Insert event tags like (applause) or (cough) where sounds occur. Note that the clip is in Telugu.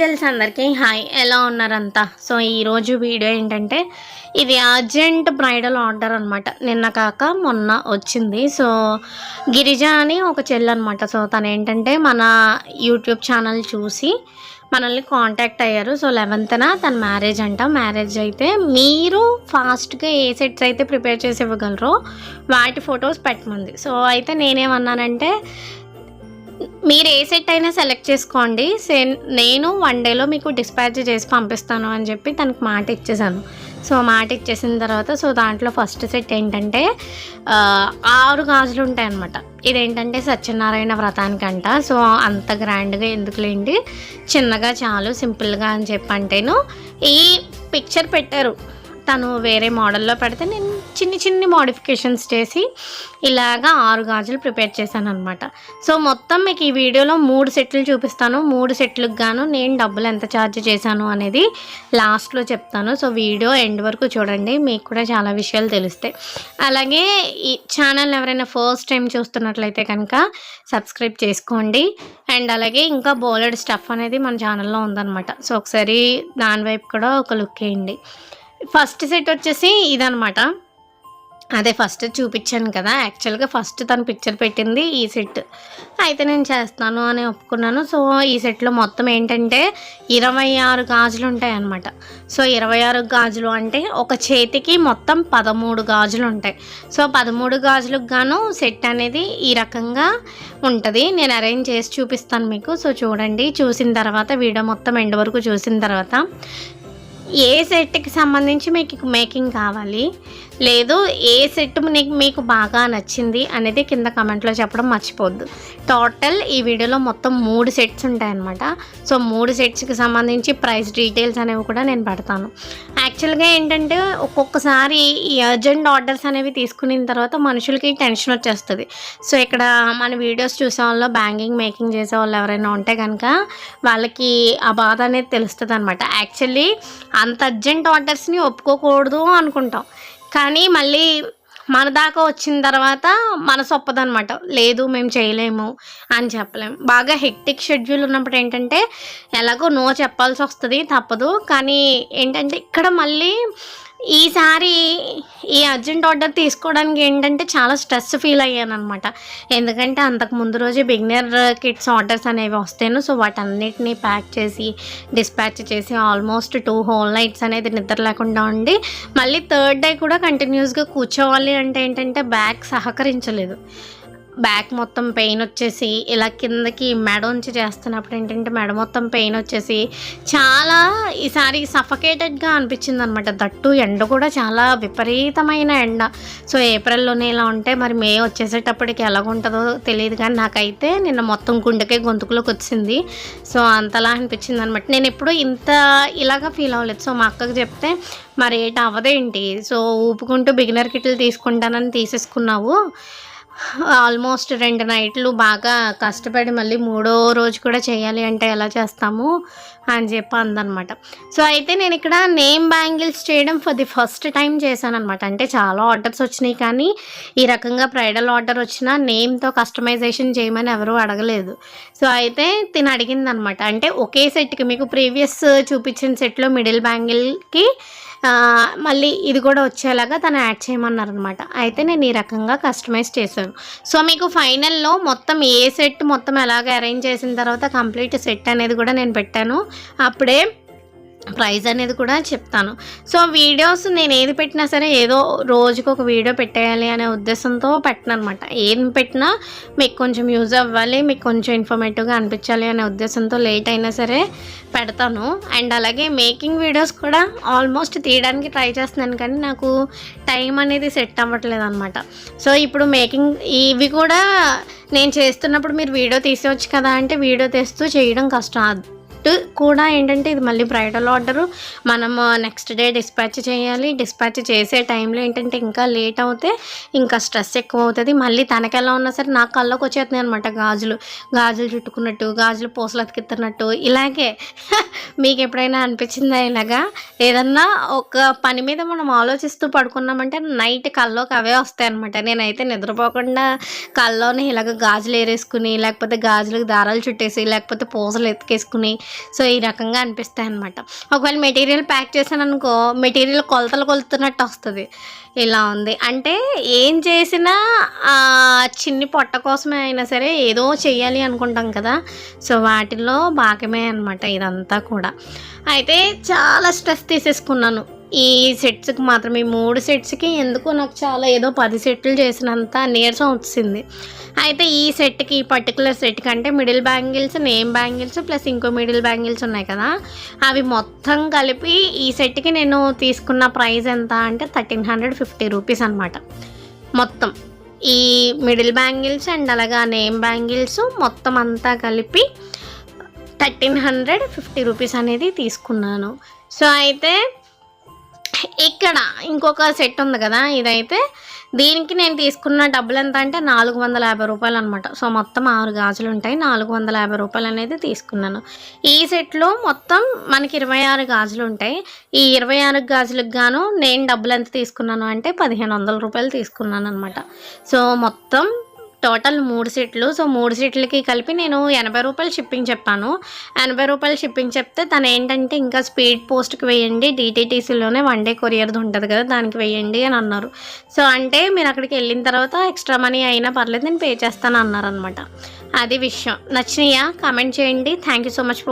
ఏంజల్స్ అందరికీ. హాయ్ ఎలా ఉన్నారంతా? సో ఈరోజు వీడియో ఏంటంటే ఇది అర్జెంట్ బ్రైడల్ ఆర్డర్ అనమాట నిన్న కాక మొన్న వచ్చింది. సో గిరిజ అని ఒక చెల్లి అనమాట సో తను ఏంటంటే మన యూట్యూబ్ ఛానల్ చూసి మనల్ని కాంటాక్ట్ అయ్యారు. సో లెవెన్త్న తన మ్యారేజ్ అంట. మ్యారేజ్ అయితే మీరు ఫాస్ట్గా ఏ సెట్స్ అయితే ప్రిపేర్ చేసి ఇవ్వగలరో వాటి ఫొటోస్ పెట్టమంది. సో అయితే నేనేమన్నానంటే మీరు ఏ సెట్ అయినా సెలెక్ట్ చేసుకోండి. సే నేను వన్ డేలో మీకు డిస్పాచ్ చేసి పంపిస్తాను అని చెప్పి తనకు మాట ఇచ్చేసాను. సో మాట ఇచ్చేసిన తర్వాత సో దాంట్లో ఫస్ట్ సెట్ ఏంటంటే ఆరు గాజులు ఉంటాయి అనమాట ఇదేంటంటే సత్యనారాయణ వ్రతానికంట. సో అంత గ్రాండ్గా ఎందుకులేండి? చిన్నగా చాలు సింపుల్గా అని చెప్పి అంటేను ఈ పిక్చర్ పెట్టారు. తను వేరే మోడల్లో పెడితే నేను చిన్ని చిన్ని మోడిఫికేషన్స్ చేసి ఇలాగా ఆరు గాజులు ప్రిపేర్ చేశాను అనమాట సో మొత్తం మీకు ఈ వీడియోలో మూడు సెట్లు చూపిస్తాను. మూడు సెట్లకు గాను నేను డబ్బులు ఎంత ఛార్జ్ చేశాను అనేది లాస్ట్లో చెప్తాను. సో వీడియో ఎండ్ వరకు చూడండి. మీకు కూడా చాలా విషయాలు తెలుస్తాయి. అలాగే ఈ ఛానల్ ఎవరైనా ఫస్ట్ టైం చూస్తున్నట్లయితే కనుక సబ్స్క్రైబ్ చేసుకోండి. అండ్ అలాగే ఇంకా బోలెడ్ స్టఫ్ అనేది మన ఛానల్లో ఉందన్నమాట. సో ఒకసారి దాని వైపు కూడా ఒక లుక్ వేయండి. ఫస్ట్ సెట్ వచ్చేసి ఇదనమాట అదే ఫస్ట్ చూపించాను కదా. యాక్చువల్గా ఫస్ట్ తను పిక్చర్ పెట్టింది ఈ సెట్. అయితే నేను చేస్తాను అని ఒప్పుకున్నాను. సో ఈ సెట్లో మొత్తం ఏంటంటే ఇరవై ఆరు గాజులు ఉంటాయన్నమాట. సో ఇరవై ఆరు గాజులు అంటే ఒక చేతికి మొత్తం పదమూడు గాజులు ఉంటాయి. సో పదమూడు గాజులకు గాను సెట్ అనేది ఈ రకంగా ఉంటుంది. నేను అరేంజ్ చేసి చూపిస్తాను మీకు. సో చూడండి. చూసిన తర్వాత వీడియో మొత్తం ఎండ్ వరకు చూసిన తర్వాత ఏ సెట్కి సంబంధించి మీకు మేకింగ్ కావాలి? లేదు ఏ సెట్ మీకు మీకు బాగా నచ్చింది అనేది కింద కమెంట్లో చెప్పడం మర్చిపోద్దు టోటల్ ఈ వీడియోలో మొత్తం మూడు సెట్స్ ఉంటాయన్నమాట. సో మూడు సెట్స్కి సంబంధించి ప్రైస్ డీటెయిల్స్ అనేవి కూడా నేను పెడతాను. యాక్చువల్గా ఏంటంటే ఒక్కొక్కసారి ఈ అర్జెంట్ ఆర్డర్స్ అనేవి తీసుకున్న తర్వాత మనుషులకి టెన్షన్ వచ్చేస్తుంది. సో ఇక్కడ మన వీడియోస్ చూసే వాళ్ళు బ్యాంకింగ్ మేకింగ్ చేసే వాళ్ళు ఎవరైనా ఉంటే కనుక వాళ్ళకి ఆ బాధ అనేది తెలుస్తుంది అనమాట యాక్చువల్లీ అంత అర్జెంట్ ఆర్డర్స్ని ఒప్పుకోకూడదు అనుకుంటాం. కానీ మళ్ళీ మన దాకా వచ్చిన తర్వాత మన సొప్పదనమాట లేదు మేము చేయలేము అని చెప్పలేము బాగా హెక్టిక్ షెడ్యూల్ ఉన్నప్పుడు ఏంటంటే ఎలాగో నో చెప్పాల్సి వస్తుంది తప్పదు. కానీ ఏంటంటే ఇక్కడ మళ్ళీ ఈసారి ఈ అర్జెంట్ ఆర్డర్ తీసుకోవడానికి ఏంటంటే చాలా స్ట్రెస్ ఫీల్ అయ్యాను అనమాట ఎందుకంటే అంతకు ముందు రోజే బిగినర్ కిట్స్ ఆర్డర్స్ అనేవి వస్తేను సో వాటన్నిటిని ప్యాక్ చేసి డిస్పాచ్ చేసి ఆల్మోస్ట్ టూ హోల్ నైట్స్ అనేది నిద్ర లేకుండా ఉండి మళ్ళీ థర్డ్ డే కూడా కంటిన్యూస్గా కూర్చోవాలి అంటే ఏంటంటే బ్యాగ్ సహకరించలేదు. బ్యాక్ మొత్తం పెయిన్ వచ్చేసి ఇలా కిందకి మెడ ఉంచి చేస్తున్నప్పుడు ఏంటంటే మెడ మొత్తం పెయిన్ వచ్చేసి చాలా ఈసారి సఫకేటెడ్గా అనిపించింది అనమాట దట్టు ఎండ కూడా చాలా విపరీతమైన ఎండ. సో ఏప్రిల్లోనే ఇలా ఉంటే మరి మే వచ్చేసేటప్పటికి ఎలాగుంటుందో తెలియదు కానీ నాకైతే నిన్న మొత్తం గుండెకే గొంతుకులోకి వచ్చింది. సో అంతలా అనిపించింది అనమాట నేను ఎప్పుడూ ఇంత ఇలాగా ఫీల్ అవ్వలేదు. సో మా అక్కకి చెప్తే మరి ఏంటి అవ్వదేంటి సో ఊపుకుంటూ బిగినర్ కిట్లు తీసుకుంటానని తీసేసుకున్నావు. ఆల్మోస్ట్ రెండు నైట్లు బాగా కష్టపడి మళ్ళీ మూడో రోజు కూడా చేయాలి అంటే ఎలా చేస్తాము? అని చెప్పి అందనమాట. సో అయితే నేను ఇక్కడ నేమ్ బ్యాంగిల్స్ చేయడం ఫర్ ది ఫస్ట్ టైం చేశాను అనమాట అంటే చాలా ఆర్డర్స్ వచ్చినాయి కానీ ఈ రకంగా బ్రైడల్ ఆర్డర్ వచ్చినా నేమ్తో కస్టమైజేషన్ చేయమని ఎవరూ అడగలేదు. సో అయితే తిని అడిగిందనమాట. అంటే ఒకే సెట్కి మీకు ప్రీవియస్ చూపించిన సెట్లో మిడిల్ బ్యాంగిల్కి మళ్ళీ ఇది కూడా వచ్చేలాగా తను యాడ్ చేయమన్నారు అనమాట అయితే నేను ఈ రకంగా కస్టమైజ్ చేశాను. సో మీకు ఫైనల్లో మొత్తం ఏ సెట్ మొత్తం ఎలాగ అరేంజ్ చేసిన తర్వాత కంప్లీట్ సెట్ అనేది కూడా నేను పెట్టాను. అప్పుడే ప్రైజ్ అనేది కూడా చెప్తాను. సో వీడియోస్ నేను ఏది పెట్టినా సరే ఏదో రోజుకు ఒక వీడియో పెట్టేయాలి అనే ఉద్దేశంతో పెట్టను అనమాట ఏం పెట్టినా మీకు కొంచెం యూజ్ అవ్వాలి మీకు కొంచెం ఇన్ఫర్మేటివ్గా అనిపించాలి అనే ఉద్దేశంతో లేట్ అయినా సరే పెడతాను. అండ్ అలాగే మేకింగ్ వీడియోస్ కూడా ఆల్మోస్ట్ తీయడానికి ట్రై చేస్తున్నాను కానీ నాకు టైం అనేది సెట్ అవ్వట్లేదు అనమాట సో ఇప్పుడు మేకింగ్ ఇవి కూడా నేను చేస్తున్నప్పుడు మీరు వీడియో తీసేవచ్చు కదా అంటే వీడియో తీస్తూ చేయడం కష్టం. అది కూడా ఏంటంటే ఇది మళ్ళీ బ్రైడల్ ఆర్డరు. మనము నెక్స్ట్ డే డిస్పాచ్ చేయాలి. డిస్పాచ్ చేసే టైంలో ఏంటంటే ఇంకా లేట్ అవుతే ఇంకా స్ట్రెస్ ఎక్కువ అవుతుంది. మళ్ళీ తనకెలా ఉన్నా సరే నాకు కళ్ళకి వచ్చేస్తున్నాయి అనమాట గాజులు. గాజులు చుట్టుకున్నట్టు గాజులు పూసలు అతికిస్తున్నట్టు. ఇలాగే (laughs) మీకు ఎప్పుడైనా అనిపించిందా ఇలాగా? ఏదన్నా ఒక పని మీద మనం ఆలోచిస్తూ పడుకున్నామంటే నైట్ కల్లోకి అవే వస్తాయి అనమాట నేనైతే నిద్రపోకుండా కల్లోనే ఇలాగ గాజులు ఏరేసుకుని లేకపోతే గాజులకు దారాలు చుట్టేసి లేకపోతే పూసలు ఎత్తుకేసుకుని సో ఈ రకంగా అనిపిస్తాయి అనమాట ఒకవేళ మెటీరియల్ ప్యాక్ చేశాను అనుకో మెటీరియల్ కొలతలు కొలుతున్నట్టు వస్తుంది. ఇలా ఉంది. అంటే ఏం చేసినా చిన్ని పొట్ట కోసమే అయినా సరే ఏదో చేయాలి అనుకుంటాం కదా. సో వాటిలో భాగమే అనమాట ఇదంతా కూడా. అయితే చాలా స్ట్రెస్ తీసేసుకున్నాను. ఈ సెట్స్కి మాత్రం ఈ మూడు సెట్స్కి ఎందుకో నాకు చాలా ఏదో పది సెట్లు చేసినంత నీరసం వచ్చింది అయితే ఈ సెట్కి ఈ పర్టికులర్ సెట్కి అంటే middle bangles name bangles plus ఇంకో మిడిల్ బ్యాంగిల్స్ ఉన్నాయి కదా అవి మొత్తం కలిపి ఈ సెట్కి నేను తీసుకున్న ప్రైస్ ఎంత అంటే థర్టీన్ హండ్రెడ్ ఫిఫ్టీ రూపీస్ అనమాట మొత్తం. ఈ మిడిల్ బ్యాంగిల్స్ అండ్ అలాగా నేమ్ బ్యాంగిల్స్ మొత్తం అంతా కలిపి థర్టీన్ హండ్రెడ్ ఫిఫ్టీ రూపీస్ అనేది తీసుకున్నాను. సో అయితే ఇక్కడ ఇంకొక సెట్ ఉంది కదా ఇదైతే దీనికి నేను తీసుకున్న డబ్బులు ఎంత అంటే నాలుగు వందల యాభై రూపాయలు అనమాట సో మొత్తం ఆరు గాజులు ఉంటాయి. నాలుగు వందల యాభై రూపాయలు అనేది తీసుకున్నాను. ఈ సెట్లో మొత్తం మనకి ఇరవై ఆరు గాజులు ఉంటాయి. ఈ ఇరవై ఆరు గాజులకు గాను నేను డబ్బులు ఎంత తీసుకున్నాను అంటే పదిహేను వందల రూపాయలు తీసుకున్నాను అనమాట సో మొత్తం టోటల్ మూడు సీట్లు. సో మూడు సీట్లకి కలిపి నేను ఎనభై రూపాయలు షిప్పింగ్ చెప్పాను. ఎనభై రూపాయలు షిప్పింగ్ చెప్తే తను ఏంటంటే ఇంకా స్పీడ్ పోస్ట్కి వేయండి. డీటీటీసీలోనే వన్ డే కొరియర్ది ఉంటుంది కదా దానికి వేయండి అని అన్నారు. సో అంటే మీరు అక్కడికి వెళ్ళిన తర్వాత ఎక్స్ట్రా మనీ అయినా పర్లేదు నేను పే చేస్తాను అన్నారు అనమాట అది విషయం. నచ్చినాయా? కామెంట్ చేయండి. Thank you so much for